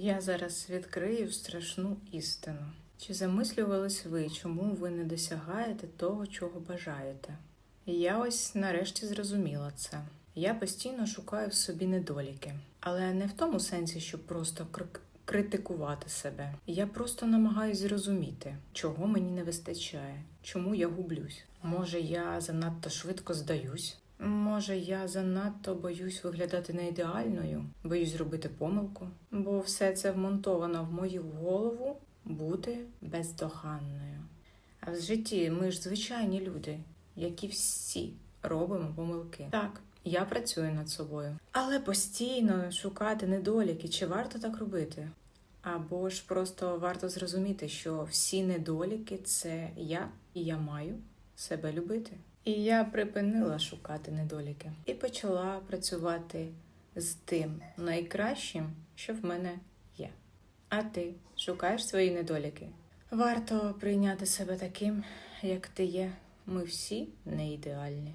Я зараз відкрию страшну істину. Чи замислювались ви, чому ви не досягаєте того, чого бажаєте? Я ось нарешті зрозуміла це. Я постійно шукаю в собі недоліки, але не в тому сенсі, щоб просто критикувати себе. Я просто намагаюся зрозуміти, чого мені не вистачає, чому я гублюсь. Може, я занадто швидко здаюсь. Може, я занадто боюсь виглядати не ідеальною, боюсь зробити помилку, бо все це вмонтовано в мою голову бути бездоганною. А в житті ми ж звичайні люди, які всі робимо помилки. Так, я працюю над собою, але постійно шукати недоліки, чи варто так робити? Або ж просто варто зрозуміти, що всі недоліки це я, і я маю себе любити. І я припинила шукати недоліки і почала працювати з тим найкращим, що в мене є. А ти шукаєш свої недоліки? Варто прийняти себе таким, як ти є. Ми всі не ідеальні.